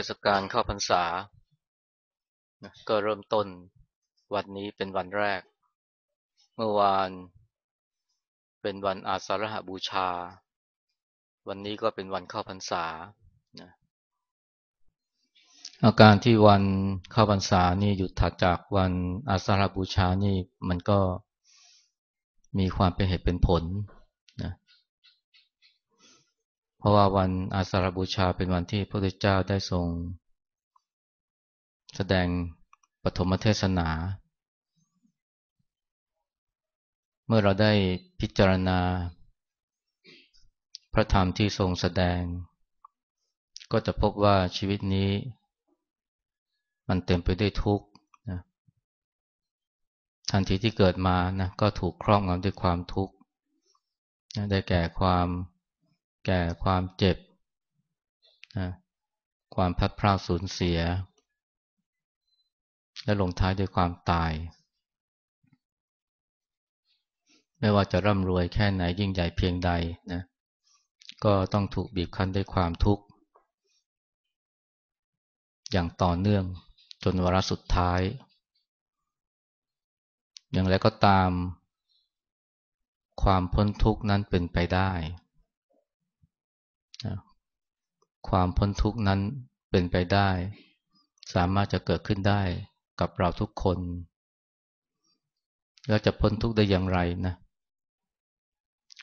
เทศกาลเข้าพรรษา ก็เริ่มต้นวันนี้เป็นวันแรก เมื่อวานเป็นวันอาสาฬหบูชา วันนี้ก็เป็นวันเข้าพรรษานะอาการที่วันเข้าพรรษานี่หยุดถัดจากวันอาสาฬบูชานี่มันก็มีความเป็นเหตุเป็นผล เพราะว่าวันอาสาฬบูชาเป็นวันที่พระพุทธเจ้าได้ทรง แสดงปฐมเทศนา เมื่อเราได้พิจารณา พระธรรมที่ทรงแสดง ก็จะพบว่าชีวิตนี้ มันเต็มไปด้วยทุกข์นะทันทีที่เกิดมานะก็ถูกครอบงำด้วยความทุกข์ได้แก่ความ แก่ความเจ็บนะความพัดพลาดสูญเสีย และลงท้ายด้วยความตาย ไม่ว่าจะร่ำรวยแค่ไหนยิ่งใหญ่เพียงใดนะก็ต้องถูกบีบคั้นด้วยความทุกข์ อย่างต่อเนื่องจนวาระสุดท้าย อย่างไรก็ตาม ความพ้นทุกข์นั้นเป็นไปได้ ความพ้นทุกข์นั้นเป็นไปได้ สามารถจะเกิดขึ้นได้กับเราทุกคน แล้วจะพ้นทุกข์ได้อย่างไรนะ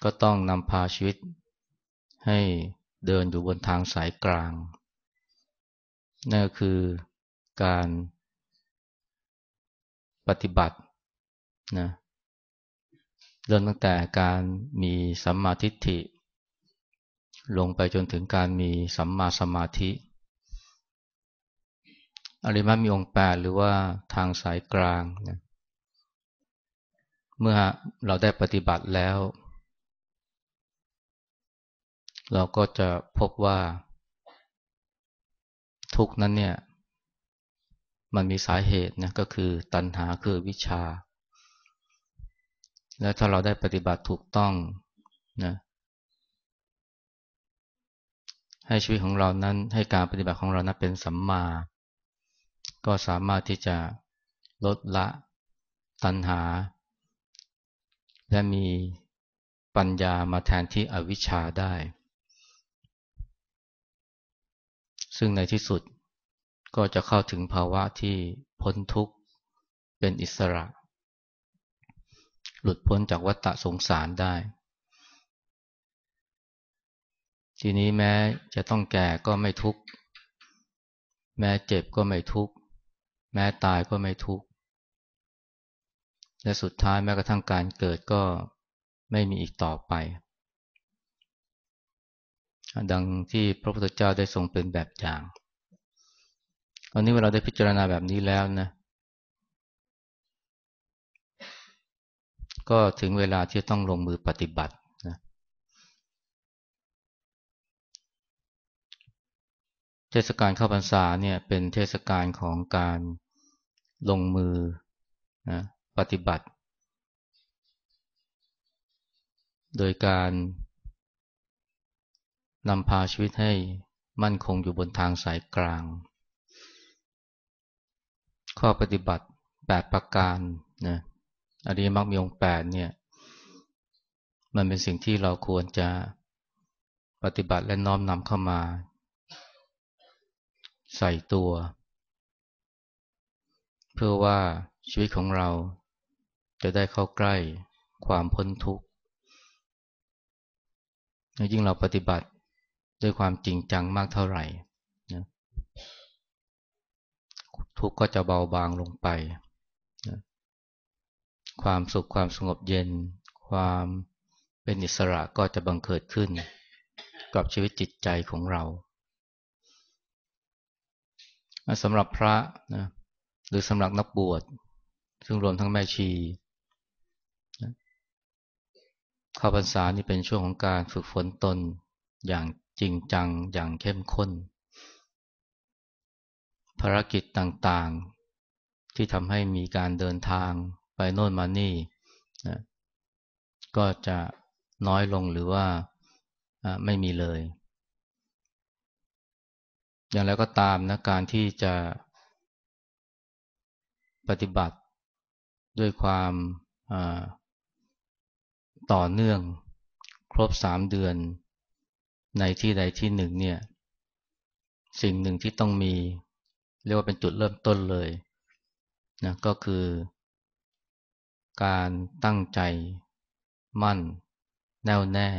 ก็ต้องนำพาชีวิต ให้เดินอยู่บนทางสายกลาง นั่นก็คือการปฏิบัตินะเริ่มตั้งแต่การมีสัมมาทิฏฐิ ลงไปจนถึงการมีสัมมาสมาธิ อริมัตมีองค์แปดหรือว่าทางสายกลางนะเมื่อเราได้ปฏิบัติแล้ว เราก็จะพบว่า ทุกนั้นเนี่ย มันมีสาเหตุนะก็คือตัณหาคือวิชา และถ้าเราได้ปฏิบัติถูกต้องนะ ให้ชีวิตของเรานั้น ให้การปฏิบัติของเรานั้นเป็นสัมมา ก็สามารถที่จะลดละตัณหา และมีปัญญามาแทนที่อวิชชาได้ ซึ่งในที่สุดก็จะเข้าถึงภาวะที่พ้นทุกข์เป็นอิสระ หลุดพ้นจากวัฏฏะสงสารได้ ทีนี้แม้จะต้องแก่ก็ไม่ทุกข์ แม้เจ็บก็ไม่ทุกข์ แม้ตายก็ไม่ทุกข์ และสุดท้ายแม้กระทั่งการเกิดก็ไม่มีอีกต่อไป ดังที่พระพุทธเจ้าได้ทรงเป็นแบบอย่างตอนนี้เวลาได้พิจารณาแบบนี้แล้วนะ ก็ถึงเวลาที่ต้องลงมือปฏิบัติเทศกาลเข้าพรรษาเนี่ยเป็นเทศกาลของการลงมือนะปฏิบัติ โดยการนำพาชีวิตให้มั่นคงอยู่บนทางสายกลาง ข้อปฏิบัติ 8 ประการนะอริยมรรคมีองค์8เนี่ยมันเป็นสิ่งที่เราควรจะปฏิบัติและน้อมนำเข้ามา ใส่ตัว เพื่อว่าชีวิตของเราจะได้เข้าใกล้ความพ้นทุกข์ยิ่งเราปฏิบัติด้วยความจริงจังมากเท่าไหร่นะทุกข์ก็จะเบาบางลงไปนะความสุขความสงบเย็น ความเป็นอิสระก็จะบังเกิดขึ้น กับชีวิตจิตใจของเรา สำหรับพระนะหรือสำหรับนักบวช ซึ่งรวมทั้งแม่ชีนะข้าพรรษานี่เป็นช่วงของการฝึกฝนตนอย่างจริงจังอย่างเข้มข้น ภารกิจต่างๆ ที่ทำให้มีการเดินทางไปโน่นมานี่นะก็จะน้อยลงหรือว่าไม่มีเลย อย่างไรก็ตามนะการที่จะปฏิบัติด้วยความต่อเนื่องครบสามเดือนในที่ใดที่หนึ่งเนี่ยสิ่งหนึ่งที่ต้องมี เรียกว่าเป็นจุดเริ่มต้นเลยนะก็คือ การตั้งใจมั่น แน่วแน่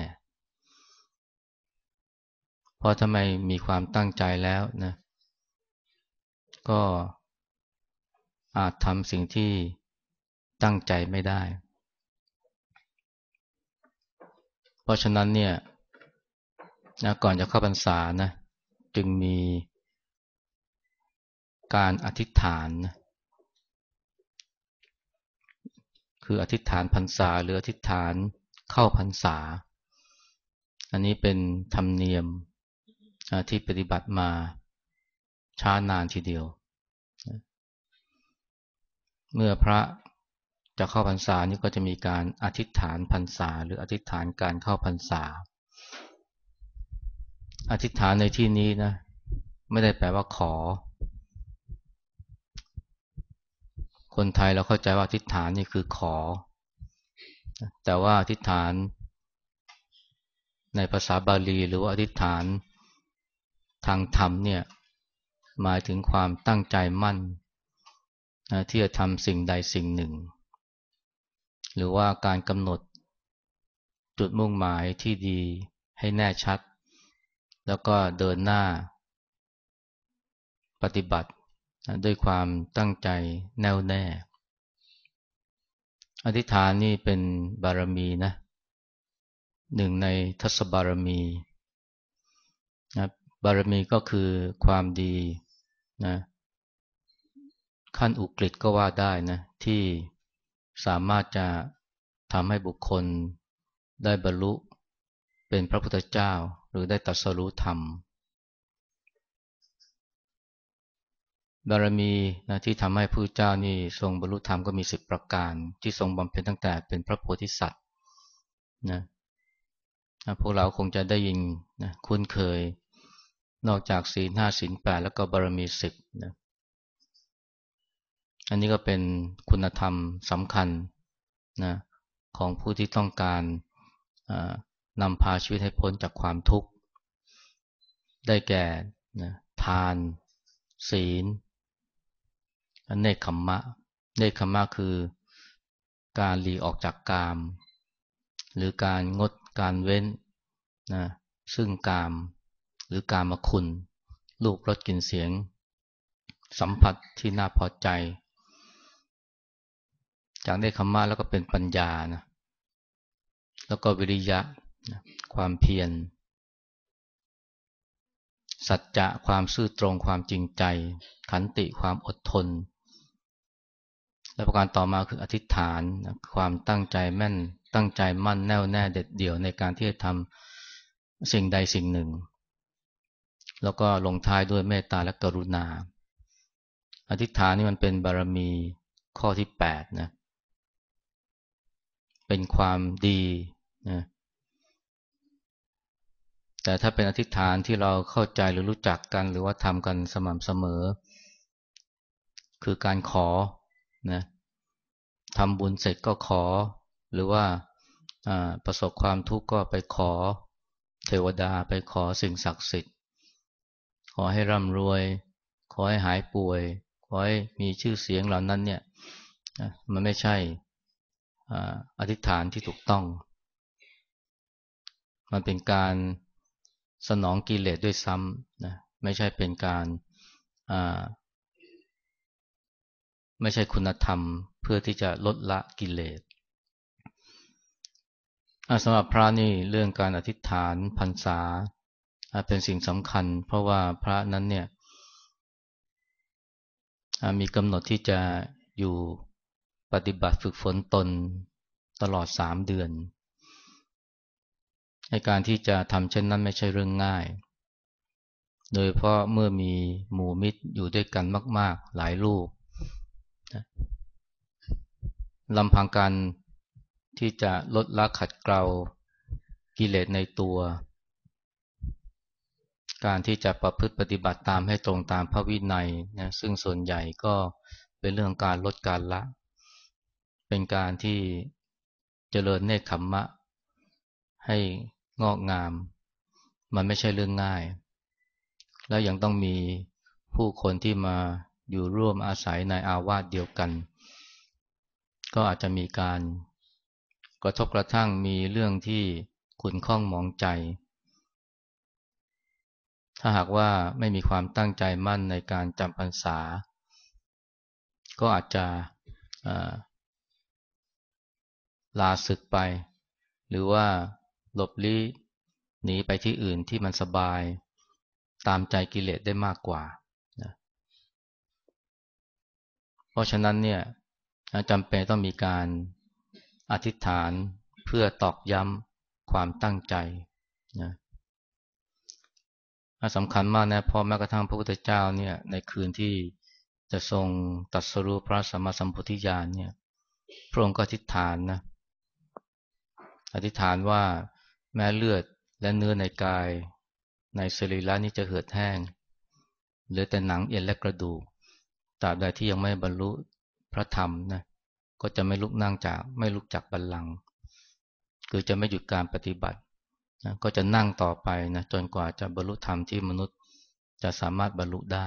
เพราะทำไมมีความตั้งใจแล้วนะก็อาจทำสิ่งที่ตั้งใจไม่ได้ เพราะฉะนั้นเนี่ยนะก่อนจะเข้าพรรษานะจึงมีการอธิษฐานนะคืออธิษฐานพรรษาหรืออธิษฐานเข้าพรรษา อันนี้เป็นธรรมเนียม ที่ปฏิบัติมาช้านานทีเดียว เมื่อพระจะเข้าพรรษานี่ก็จะมีการอธิษฐานพรรษา หรืออธิษฐานการเข้าพรรษา อธิษฐานในที่นี้นะ ไม่ได้แปลว่าขอ คนไทยเราเข้าใจว่าอธิษฐานนี่คือขอ แต่ว่าอธิษฐานในภาษาบาลีหรือว่าอธิษฐาน ทางธรรมเนี่ยหมายถึงความตั้งใจมั่นนะที่จะทำสิ่งใดสิ่งหนึ่ง หรือว่าการกำหนดจุดมุ่งหมายที่ดีให้แน่ชัด แล้วก็เดินหน้า ปฏิบัติด้วยความตั้งใจแน่วแน่ อธิษฐานนี่เป็นบารมีนะหนึ่งในทัศบารมี บารมีก็คือความดีนะขั้นอุกฤษก็ว่าได้นะที่สามารถจะทำให้บุคคลได้บรรลุเป็นพระพุทธเจ้าหรือได้ตัดสรู้ธรรม บารมีนะที่ทำให้พระเจ้านี่ทรงบรรลุธรรมก็มีสิบประการ ที่ทรงบำเพ็ญตั้งแต่เป็นพระโพธิสัตว์นะพวกเราคงจะได้ยินนะคุ้นเคย นอกจากศีลห้าศีลแปดแล้วก็บารมีสิบนะอันนี้ก็เป็นคุณธรรมสำคัญนะของผู้ที่ต้องการนำพาชีวิตให้พ้นจากความทุกข์ ได้แก่นะทาน ศีลเนคขมมะ เนคขมมะคือการหลีออกจากกาม หรือการงดการเว้นนะซึ่งกาม หรือการมาคุณรูปรสกลิ่นเสียง สัมผัสที่น่าพอใจ จากได้คำมาแล้วก็เป็นปัญญานะแล้วก็วิริยะนะความเพียรสัจจะความซื่อตรงความจริงใจ ขันติความอดทน และประการต่อมาคืออธิษฐานความตั้งใจแม่นตั้งใจมั่นแน่วแน่เด็ดเดี่ยวในการที่จะทำสิ่งใดสิ่งหนึ่ง แล้วก็ลงท้ายด้วยเมตตาและกรุณา อธิษฐานนี่มันเป็นบารมีข้อที่แปดนะเป็นความดีนะแต่ถ้าเป็นอธิษฐานที่เราเข้าใจหรือรู้จักกัน หรือว่าทำกันสม่ำเสมอ คือการขอนะทำบุญเสร็จก็ขอ หรือว่าประสบความทุกข์ก็ไปขอเทวดาไปขอสิ่งศักดิ์สิทธิ์ อให้ร่ำรวย ขอให้หายป่วย ขอให้มีชื่อเสียงเหล่านั้นเนี่ยมันไม่ใช่อธิษฐานที่ถูกต้อง มันเป็นการสนองกิเลสด้วยซ้ำนะไม่ใช่เป็นการไม่ใช่คุณธรรมเพื่อที่จะลดละกิเลสสำหรับพระนี่เรื่องการอธิษฐานพรรษา เป็นสิ่งสำคัญ เพราะว่าพระนั้นเนี่ยมีกำหนดที่จะอยู่ปฏิบัติฝึกฝนตนตลอดสามเดือนในการที่จะทำเช่นนั้นไม่ใช่เรื่องง่าย โดยเพราะเมื่อมีหมู่มิตรอยู่ด้วยกันมาก ๆ หลายรูปลำพังการที่จะลดละขัดเกลากิเลสในตัว การที่จะประพฤติปฏิบัติตามให้ตรงตามพระวินัยนะซึ่งส่วนใหญ่ก็เป็นเรื่องการลดการละ เป็นการที่เจริญเนคขมมะ ให้งอกงาม มันไม่ใช่เรื่องง่าย แล้วยังต้องมีผู้คนที่มาอยู่ร่วมอาศัยในอาวาสเดียวกัน ก็อาจจะมีการกระทบกระทั่งมีเรื่องที่ขุนข้องมองใจ ถ้าหากว่าไม่มีความตั้งใจมั่นในการจำพรรษา ก็อาจจะลาศึกไป หรือว่าหลบลี้หนีไปที่อื่นที่มันสบายตามใจกิเลสได้มากกว่านะเพราะฉะนั้นเนี่ยจำเป็นต้องมีการอธิษฐานเพื่อตอกย้ำความตั้งใจนะ สำคัญมากนะเพอแม้กระทั่งพระพุทธเจ้าเนี่ยในคืนที่จะทรงตัดสรุปพระสัมมาสัมพุทธิญาณเนี่ยพระองค์ก็อธิษฐานนะอธิษฐานว่าแม้เลือดและเนื้อในกาย ในสรีระนี้จะเหือดแห้งเหลือแต่หนังเอ็นและกระดูกตราบใดที่ยังไม่บรรลุพระธรรมนะก็จะไม่ลุกนั่งจากไม่ลุกจากบัลลังก์คือจะไม่หยุดการปฏิบัติ นะก็จะนั่งต่อไปนะจนกว่าจะบรรลุธรรมที่มนุษย์จะสามารถบรรลุได้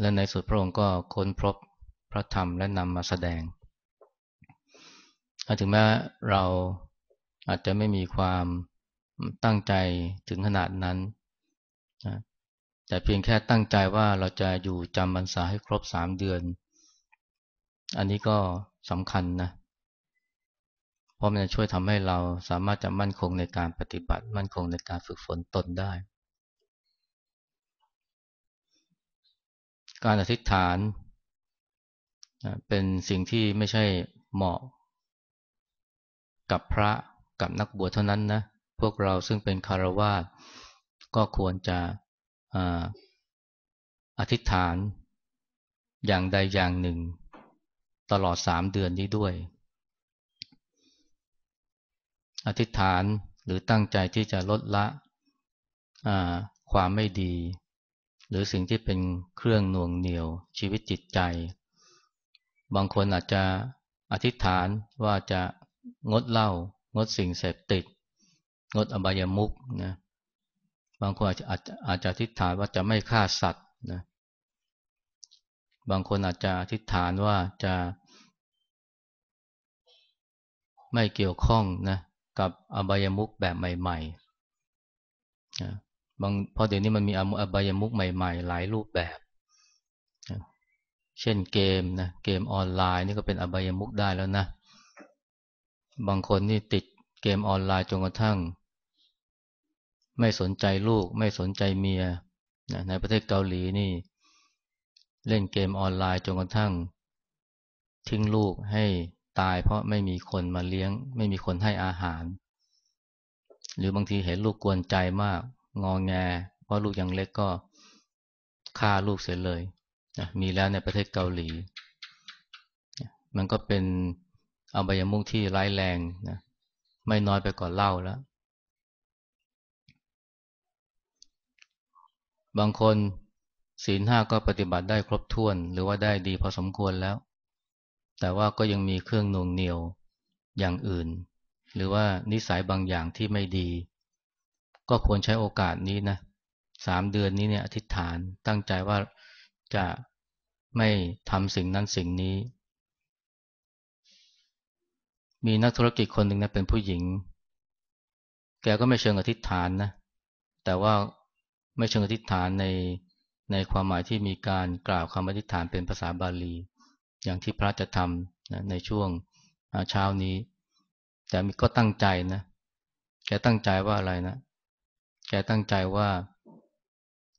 และในสุดพระองค์ก็ค้นพบพระธรรมและนำมาแสดง ถึงแม้เราอาจจะไม่มีความตั้งใจถึงขนาดนั้นนะแต่เพียงแค่ตั้งใจว่าเราจะอยู่จำพรรษาให้ครบสามเดือน อันนี้ก็สำคัญนะ เพราะมันจะช่วยทำให้เราสามารถจะมั่นคงในการปฏิบัติ มั่นคงในการฝึกฝนตนได้ การอธิษฐานเป็นสิ่งที่ไม่ใช่เหมาะกับพระกับนักบวชเท่านั้นนะพวกเราซึ่งเป็นคารวาสก็ควรจะอธิษฐานอย่างใดอย่างหนึ่ง ตลอดสามเดือนนี้ด้วย อธิษฐานหรือตั้งใจที่จะลดละความไม่ดี หรือสิ่งที่เป็นเครื่องหน่วงเหนียวชีวิตจิตใจ บางคนอาจจะอธิษฐานว่าจะงดเหล้างดสิ่งเสพติด งดอบายมุกนะบางคนอาจจะอาจจะอธิษฐานว่าจะไม่ฆ่าสัตว์นะบางคนอาจจะอธิษฐานว่าจะไม่เกี่ยวข้องนะ กับอบายมุกแบบใหม่ๆนะบางพราะเดี๋ยวนี้มันมีอบายมุกใหม่ ๆ หลายรูปแบบนะเช่นเกมนะเกมออนไลน์นี่ก็เป็นอบายมุกได้แล้วนะ บางคนนี่ติดเกมออนไลน์จนกระทั่ง ไม่สนใจลูก ไม่สนใจเมียในประเทศเกาหลีนี่ เล่นเกมออนไลน์จนกระทั่ง ทิ้งลูกให้ ตาย เพราะไม่มีคนมาเลี้ยง ไม่มีคนให้อาหาร หรือบางทีเห็นลูกกวนใจมาก งองแง เพราะลูกยังเล็กก็ฆ่าลูกเสียเลยมีแล้วในประเทศเกาหลี มันก็เป็นอบายมุขที่ร้ายแรงนะไม่น้อยไปกว่อนเล่าแล้ว บางคนศีลห้าก็ปฏิบัติได้ครบถ้วน หรือว่าได้ดีพอสมควรแล้ว แต่ว่าก็ยังมีเครื่องนวงเหนียวอย่างอื่น หรือว่านิสัยบางอย่างที่ไม่ดี ก็ควรใช้โอกาสนี้นะสามเดือนนี้เนี่ยอธิษฐานตั้งใจว่าจะไม่ทำสิ่งนั้นสิ่งนี้ มีนักธุรกิจคนหนึ่งนะเป็นผู้หญิง แกก็ไม่เชิงอธิษฐานนะแต่ว่าไม่เชิงอธิษฐานในในความหมายที่มีการกล่าวคำอธิษฐานเป็นภาษาบาลี อย่างที่พระจะทำนะในช่วงเช้านี้ แต่มีก็ตั้งใจนะ แกตั้งใจว่าอะไรนะ แกตั้งใจว่า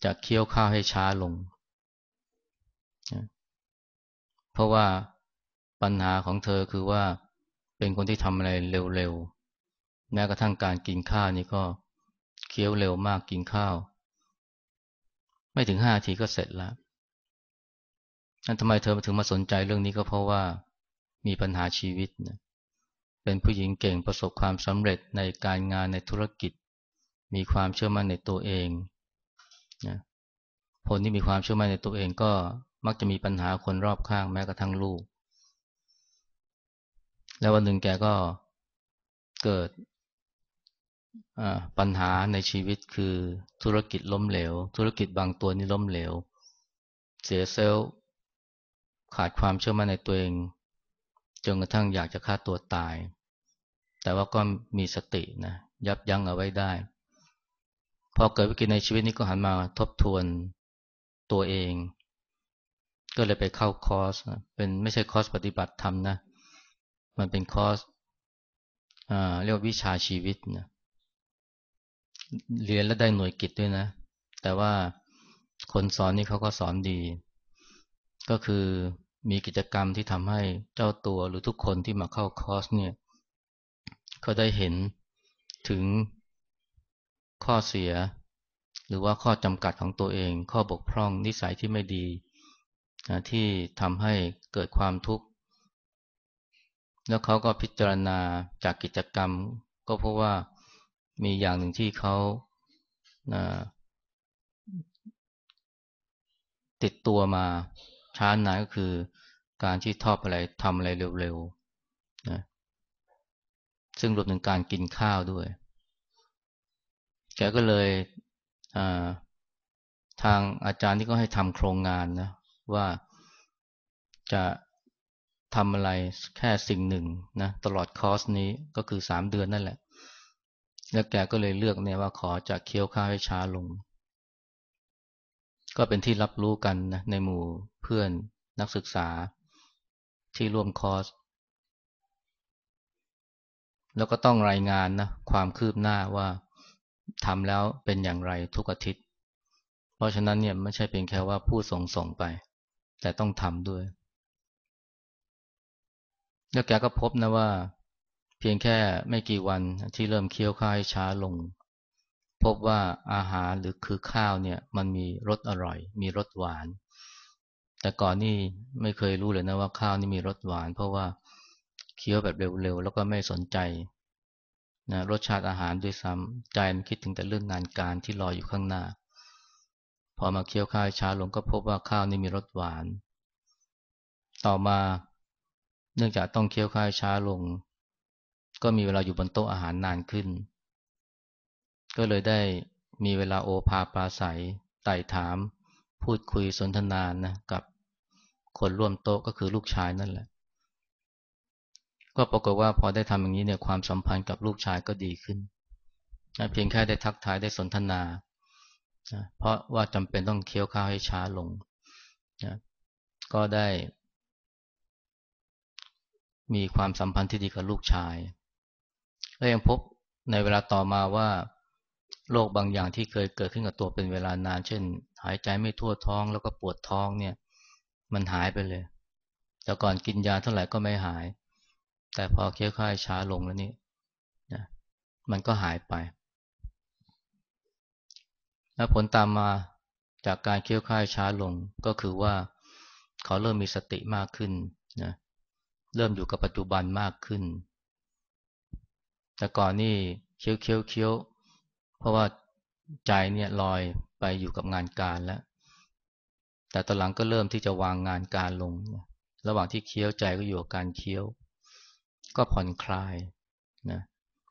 จะเคี้ยวข้าวให้ช้าลงเพราะว่าปัญหาของเธอคือว่าเป็นคนที่ทำอะไรเร็วๆ แม้กระทั่งการกินข้าวนี่ก็เคี้ยวเร็วมากกินข้าว ไม่ถึงห้าทีก็เสร็จแล้ว นั่นทำไมเธอถึงมาสนใจเรื่องนี้ก็เพราะว่ามีปัญหาชีวิตนะเป็นผู้หญิงเก่งประสบความสำเร็จในการงานในธุรกิจ มีความเชื่อมั่นในตัวเองนะคนที่มีความเชื่อมั่นในตัวเองก็มักจะมีปัญหาคนรอบข้างแม้กระทั่งลูก แล้ววันหนึ่งแกก็เกิดปัญหาในชีวิตคือธุรกิจล้มเหลว ธุรกิจบางตัวนี่ล้มเหลว เสียเซลล์ ขาดความเชื่อมั่นในตัวเอง จนกระทั่งอยากจะฆ่าตัวตาย แต่ว่าก็มีสตินะยับยั้งเอาไว้ได้ พอเกิดวิกฤตในชีวิตนี้ก็หันมาทบทวนตัวเอง ก็เลยไปเข้าคอร์สเป็นไม่ใช่คอร์สปฏิบัติธรรมนะ มันเป็นคอร์สเรียกวิชาชีวิตนะเรียนแล้วได้หน่วยกิจด้วยนะ แต่ว่าคนสอนนี่เขาก็สอนดี ก็คือมีกิจกรรมที่ทำให้เจ้าตัวหรือทุกคนที่มาเข้าคอร์สเนี่ยเขาได้เห็นถึงข้อเสีย หรือว่าข้อจำกัดของตัวเอง ข้อบกพร่องนิสัยที่ไม่ดีนะที่ทำให้เกิดความทุกข์ แล้วเขาก็พิจารณาจากกิจกรรม ก็เพราะว่ามีอย่างหนึ่งที่เขาติดตัวมา ช้านานก็คือการที่ทอบอะไรทำอะไรเร็วๆนะซึ่งรวมถึงการกินข้าวด้วย แกก็เลยทางอาจารย์ที่ก็ให้ทำโครงงานนะว่าจะทำอะไรแค่สิ่งหนึ่งนะตลอดคอร์สนี้ก็คือสามเดือนนั่นแหละ แล้วแกก็เลยเลือกเนี่ยว่าขอจะเคี้ยวข้าวให้ช้าลง ก็เป็นที่รับรู้กันนะในหมู่เพื่อนนักศึกษาที่ร่วมคอร์ส แล้วก็ต้องรายงานนะความคืบหน้าว่าทำแล้วเป็นอย่างไรทุกอาทิตย์ เพราะฉะนั้นเนี่ยไม่ใช่เป็นแค่ว่าผู้ส่งส่งไป แต่ต้องทำด้วย แล้วแกก็พบนะว่า เพียงแค่ไม่กี่วันที่เริ่มเคี้ยวข้าวช้าลง พบว่าอาหารหรือคือข้าวเนี่ยมันมีรสอร่อย มีรสหวาน แต่ก่อนนี่ไม่เคยรู้เลยนะว่าข้าวนี่มีรสหวาน เพราะว่าเคี้ยวแบบเร็วๆแล้วก็ไม่สนใจนะรสชาติอาหารด้วยซ้ำใจมันคิดถึงแต่เรื่องงานการที่รออยู่ข้างหน้า พอมาเคี้ยวข้าวช้าลงก็พบว่าข้าวนี่มีรสหวาน ต่อมาเนื่องจากต้องเคี้ยวข้าวช้าลง ก็มีเวลาอยู่บนโต๊ะอาหารนานขึ้น ก็เลยได้มีเวลาโอภาปราศัยไต่ถาม พูดคุยสนทนานะกับคนร่วมโต๊ะก็คือลูกชายนั่นแหละ ก็ปรากฏว่าพอได้ทำอย่างนี้เนี่ยความสัมพันธ์กับลูกชายก็ดีขึ้นนะเพียงแค่ได้ทักทายได้สนทนานะเพราะว่าจำเป็นต้องเคี้ยวข้าวให้ช้าลงนะก็ได้ มีความสัมพันธ์ที่ดีกับลูกชาย และยังพบในเวลาต่อมาว่า โรคบางอย่างที่เคยเกิดขึ้นกับตัวเป็นเวลานาน เช่น หายใจไม่ทั่วท้องแล้วก็ปวดท้องเนี่ย มันหายไปเลย แต่ก่อนกินยาเท่าไหร่ก็ไม่หาย แต่พอเคี้ยวข้าวช้าลงแล้วนี่นะมันก็หายไป แล้วผลตามมาจากการเคี้ยวข้าวช้าลงก็คือว่าเขาเริ่มมีสติมากขึ้นนะเริ่มอยู่กับปัจจุบันมากขึ้น แต่ก่อนนี่เคี้ยวเคี้ยวเคี้ยว เพราะว่าใจเนี่ยลอยไปอยู่กับงานการแล้ว แต่ตอนหลังก็เริ่มที่จะวางงานการลง ระหว่างที่เคี้ยวใจก็อยู่กับการเคี้ยว ก็ผ่อนคลายนะ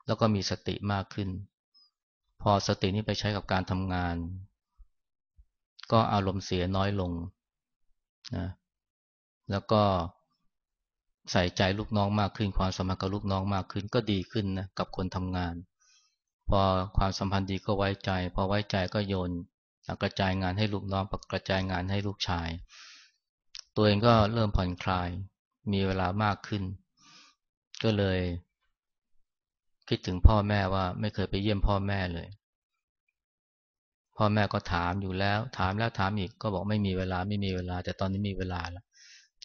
แล้วก็มีสติมากขึ้น พอสตินี้ไปใช้กับการทำงาน ก็อารมณ์เสียน้อยลงนะแล้วก็ใส่ใจลูกน้องมากขึ้น ความสมัครกับลูกน้องมากขึ้นก็ดีขึ้นนะกับคนทำงาน พอความสัมพันธ์ดีก็ไว้ใจ พอไว้ใจก็โยนกระจายงานให้ลูกน้องกระจายงานให้ลูกชาย ตัวเองก็เริ่มผ่อนคลาย มีเวลามากขึ้น ก็เลย คิดถึงพ่อแม่ว่าไม่เคยไปเยี่ยมพ่อแม่เลย พ่อแม่ก็ถามอยู่แล้ว ถามแล้วถามอีกก็บอกไม่มีเวลาไม่มีเวลา แต่ตอนนี้มีเวลาแล้ว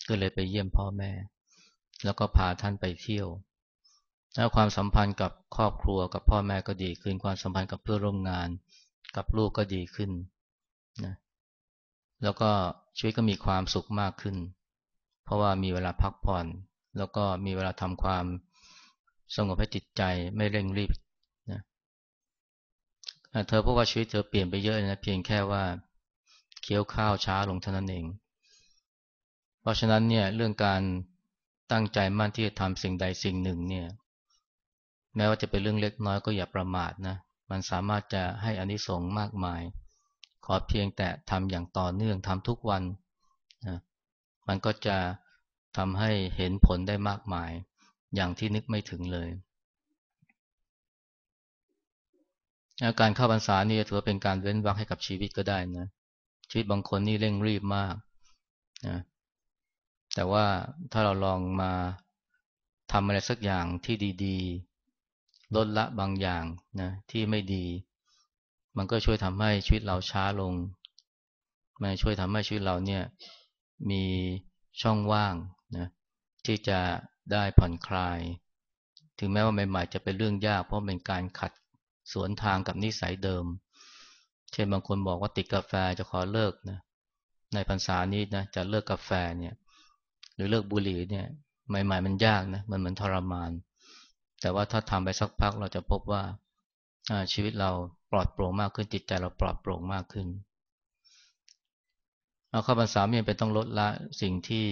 ก็เลยไปเยี่ยมพ่อแม่ แล้วก็พาท่านไปเที่ยว แล้วความสัมพันธ์กับครอบครัวกับพ่อแม่ก็ดีขึ้น ความสัมพันธ์กับเพื่อนร่วมงาน กับลูกก็ดีขึ้นนะแล้วก็ชีวิตก็มีความสุขมากขึ้น เพราะว่ามีเวลาพักผ่อน แล้วก็มีเวลาทำความสงบให้จิตใจไม่เร่งรีบนะเธอพบว่าชีวิตเธอเปลี่ยนไปเยอะนะเพียงแค่ว่าเคี้ยวข้าวช้าลงเท่านั้นเอง เพราะฉะนั้นเนี่ยเรื่องการตั้งใจมั่นที่จะทำสิ่งใดสิ่งหนึ่งเนี่ย แม้ว่าจะเป็นเรื่องเล็กน้อยก็อย่าประมาทนะ มันสามารถจะให้อานิสงส์มากมาย ขอเพียงแต่ทำอย่างต่อเนื่องทำทุกวันนะมันก็จะทำให้เห็นผลได้มากมาย อย่างที่นึกไม่ถึงเลยการเข้าพรรษานี่ถือว่าเป็นการเว้นวรรคให้กับชีวิตก็ได้นะ ชีวิตบางคนนี่เร่งรีบมากนะแต่ว่าถ้าเราลองมาทำอะไรสักอย่างที่ดีๆ ลดละบางอย่างนะที่ไม่ดี มันก็ช่วยทำให้ชีวิตเราช้าลง มันช่วยทำให้ชีวิตเราเนี่ยมีช่องว่างนะที่จะได้ผ่อนคลาย ถึงแม้ว่าใหม่ๆจะเป็นเรื่องยาก เพราะเป็นการขัดสวนทางกับนิสัยเดิม เช่นบางคนบอกว่าติดกาแฟจะขอเลิกนะในพรรษานี้นะจะเลิกกาแฟเนี่ยหรือเลิกบุหรี่เนี่ยใหม่ ๆ มันยากนะมันเหมือนทรมาน แต่ว่าถ้าทำไปสักพักเราจะพบว่าชีวิตเราปลอดโปร่งมากขึ้นจิตใจเราปลอดโปร่งมากขึ้นเอาข้าพรรษาไม่เป็นต้องลดละสิ่งที่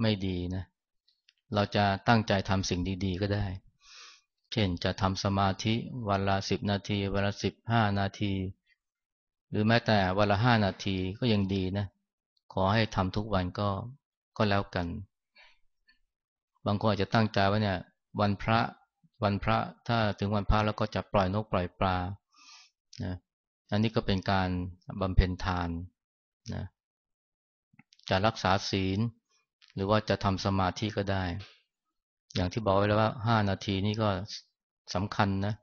ไม่ดีนะ เราจะตั้งใจทำสิ่งดี ๆ ก็ได้ เช่นจะทำสมาธิวันละสิบนาทีวันละสิบห้านาที หรือแม้แต่วันละห้านาทีก็ยังดีนะ ขอให้ทำทุกวันก็ก็แล้วกัน บางคนอาจจะตั้งใจว่าเนี่ย วันพระ วันพระถ้าถึงวันพระแล้วก็จะปล่อยนกปล่อยปลานะอันนี้ก็เป็นการบำเพ็ญทานนะจะรักษาศีล หรือว่าจะทำสมาธิก็ได้ อย่างที่บอกไว้แล้วว่าห้านาทีนี่ก็สำคัญนะ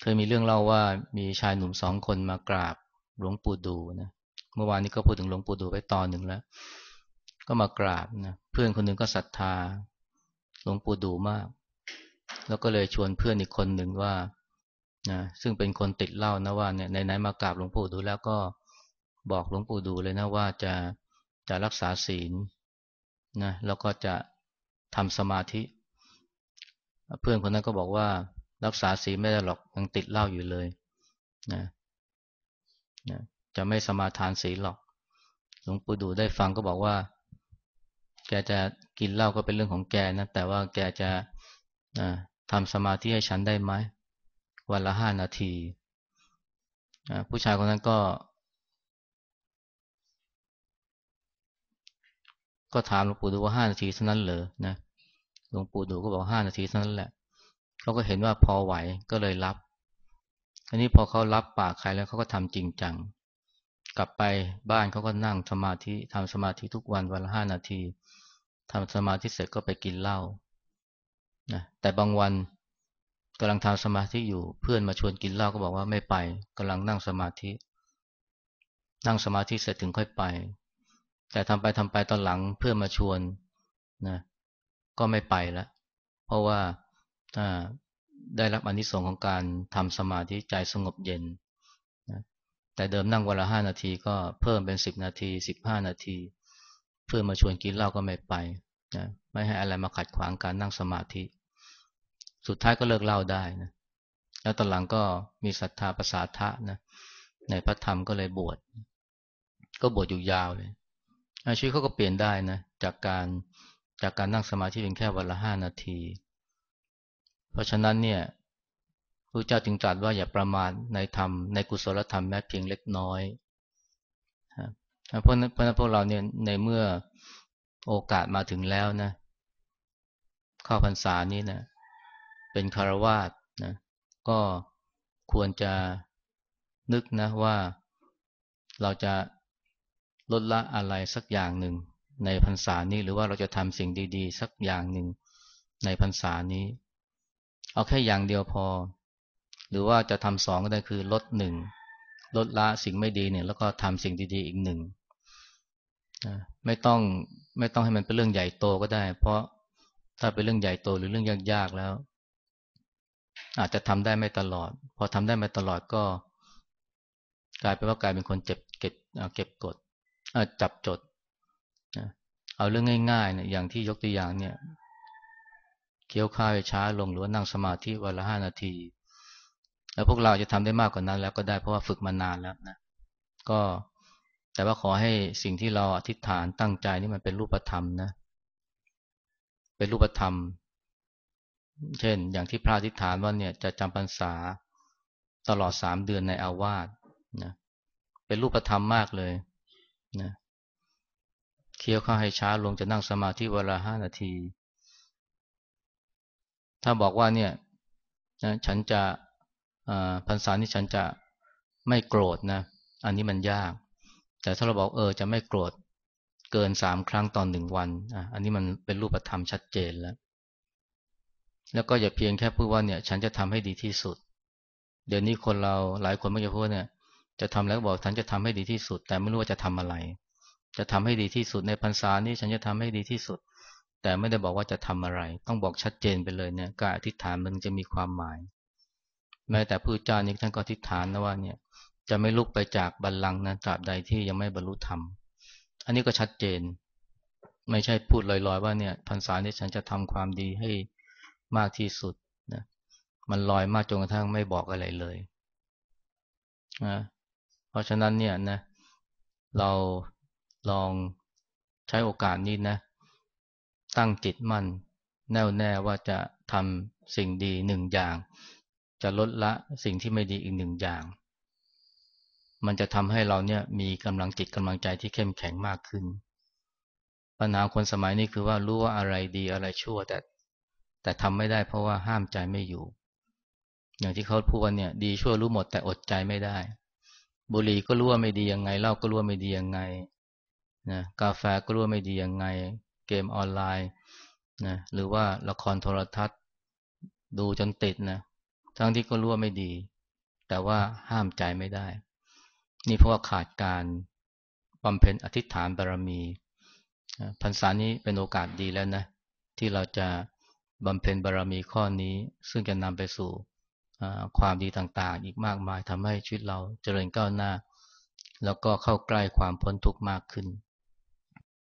เคยมีเรื่องเล่าว่ามีชายหนุ่มสองคนมากราบหลวงปู่ดูนะ เมื่อวานนี้ก็พูดถึงหลวงปู่ดูไปตอนหนึ่งแล้ว ก็มากราบนะ เพื่อนคนหนึ่งก็ศรัทธาหลวงปู่ดูมาก แล้วก็เลยชวนเพื่อนอีกคนหนึ่งว่านะซึ่งเป็นคนติดเหล้านะว่าเนี่ยไหนๆมากราบหลวงปู่ดูแล้วก็บอกหลวงปู่ดูเลยนะว่าจะจะรักษาศีลนะแล้วก็จะทำสมาธิ เพื่อนคนนั้นก็บอกว่ารักษาศีลไม่ได้หรอกยังติดเหล้าอยู่เลยนะนะจะไม่สมาทานศีลหรอก หลวงปู่ดูได้ฟังก็บอกว่า แกจะกินเหล้าก็เป็นเรื่องของแกนะแต่ว่าแกจะนะ ทำสมาธิให้ฉันได้ไหมวันละห้านาที ผู้ชายคนนั้นก็ ก็ถามหลวงปู่ดูว่าห้านาทีเท่านั้นเหรอนะหลวงปู่ดูก็บอกห้านาทีเท่านั้นแหละเขาก็เห็นว่าพอไหวก็เลยรับอันนี้พอเขารับปากใครแล้วเขาก็ทำจริงจัง กลับไปบ้านเขาก็นั่งสมาธิทำสมาธิทุกวันวันละห้านาทีทำสมาธิเสร็จก็ไปกินเหล้า นะแต่บางวันกำลังทำสมาธิอยู่เพื่อนมาชวนกินเหล้าก็บอกว่าไม่ไปกำลังนั่งสมาธิ นั่งสมาธิเสร็จถึงค่อยไป แต่ทำไปทำไปตอนหลังเพื่อนมาชวนนะก็ไม่ไปแล้วเพราะว่าได้รับอนิสงส์ของการทำสมาธิใจสงบเย็นนะแต่เดิมนั่งวันละห้านาทีก็เพิ่มเป็นสิบนาทีสิบห้านาที เพื่อมาชวนกินเหล้าก็ไม่ไปนะไม่ให้อะไรมาขัดขวางการนั่งสมาธิ สุดท้ายก็เลิกเล้าได้นะแล้วตอนหลังก็มีศรัทธาภาษาทะนะในพระธรรมก็เลยบวชก็บวชอยู่ยาวเลยชีวิตเขาก็เปลี่ยนได้นะจากการจากการนั่งสมาธิเพียงแค่วันละห้านาที เพราะฉะนั้นเนี่ยพระเจ้าจึงตรัสว่าอย่าประมาทในธรรมในกุศลธรรมแม้เพียงเล็กน้อยเพราะนั้นเพราะนั้นพวกเราเนี่ยในเมื่อโอกาสมาถึงแล้วนะ เข้าพรรษานี้นะ เป็นคารวาสนะก็ควรจะนึกนะว่าเราจะลดละอะไรสักอย่างหนึ่งในพรรษานี้หรือว่าเราจะทำสิ่งดีๆ สักอย่างหนึ่งในพรรษานี้ เอาแค่อย่างเดียวพอ หรือว่าจะทำสองก็ได้คือลดหนึ่งลดละสิ่งไม่ดีเนี่ยแล้วก็ทำสิ่งดีๆอีกหนึ่งไม่ต้องไม่ต้องให้มันเป็นเรื่องใหญ่โตก็ได้ เพราะถ้าเป็นเรื่องใหญ่โตหรือเรื่องยากๆแล้ว อาจจะทำได้ไม่ตลอด พอทำได้ไม่ตลอดก็ กลายเป็นว่ากลายเป็นคนเจ็บเก็บเก็บกดจับจดเอาเรื่องง่ายๆเนี่ยอย่างที่ยกตัวอย่างเนี่ยเคี้ยวข้าวช้าลงหรือว่านั่งสมาธิวันละห้านาที แล้วพวกเราจะทำได้มากกว่านั้นแล้วก็ได้เพราะว่าฝึกมานานแล้วนะก็แต่ว่าขอให้สิ่งที่เราอธิษฐานตั้งใจนี่มันเป็นรูปธรรมนะ เป็นรูปธรรม เช่น อย่างที่พระอธิษฐานว่าเนี่ยจะจำพรรษาตลอดสามเดือนในอาวาสนะเป็นรูปธรรมมากเลยนะเคี้ยวข้าวให้ช้าลงจะนั่งสมาธิเวลาห้านาที ถ้าบอกว่าเนี่ยนะฉันจะพรรษานี้ฉันจะไม่โกรธนะ อันนี้มันยาก แต่ถ้าเราบอกเออจะไม่โกรธเกินสามครั้งตอนหนึ่งวัน อันนี้มันเป็นรูปธรรมชัดเจนแล้ว แล้วก็อย่าเพียงแค่พูดว่าเนี่ย ฉันจะทำให้ดีที่สุด เดี๋ยวนี้คนเราหลายคนไม่จะพูดเนี่ย จะทำแล้วบอกฉันจะทำให้ดีที่สุด แต่ไม่รู้ว่าจะทำอะไร จะทำให้ดีที่สุดในพรรษานี้ฉันจะทำให้ดีที่สุด แต่ไม่ได้บอกว่าจะทำอะไร ต้องบอกชัดเจนไปเลยเนี่ยการอธิษฐานมันจะมีความหมาย แม้แต่ผู้เจ้านี้ท่านก็อธิษฐานนะว่าเนี่ย จะไม่ลุกไปจากบัลลังก์นะตราบใดที่ยังไม่บรรลุธรรมอันนี้ก็ชัดเจน ไม่ใช่พูดลอยๆ ว่าเนี่ยพรรษานี้ฉันจะทำความดีให้ มากที่สุดนะมันลอยมากจนกระทั่งไม่บอกอะไรเลยนะเพราะฉะนั้นเนี่ยนะเราลองใช้โอกาสนี้นะตั้งจิตมั่น แน่วแน่ว่าจะทำสิ่งดีหนึ่งอย่าง จะลดละสิ่งที่ไม่ดีอีกหนึ่งอย่าง มันจะทำให้เราเนี่ยมีกำลังจิตกำลังใจที่เข้มแข็งมากขึ้น ปัญหาคนสมัยนี้คือว่ารู้ว่าอะไรดีอะไรชั่วแต่ แต่ทำไม่ได้เพราะว่าห้ามใจไม่อยู่ อย่างที่เขาพูดว่าเนี่ย ดีชั่วรู้หมดแต่อดใจไม่ได้ บุหรี่ก็รู้ว่าไม่ดียังไงเหล้าก็รู้ว่าไม่ดียังไงนะกาแฟก็รู้ว่าไม่ดียังไง เกมออนไลน์นะหรือว่าละครโทรทัศน์ ดูจนติดนะทั้งที่ก็รู้ว่าไม่ดี แต่ว่าห้ามใจไม่ได้ นี่เพราะว่าขาดการบำเพ็ญอธิษฐานบารมีพรรษานี้เป็นโอกาสดีแล้วนะ ที่เราจะ บำเพ็ญบารมีข้อนี้ซึ่งจะนำไปสู่ความดีต่างๆ อีกมากมายทำให้ชีวิตเราเจริญก้าวหน้า แล้วก็เข้าใกล้ความพ้นทุกข์มากขึ้น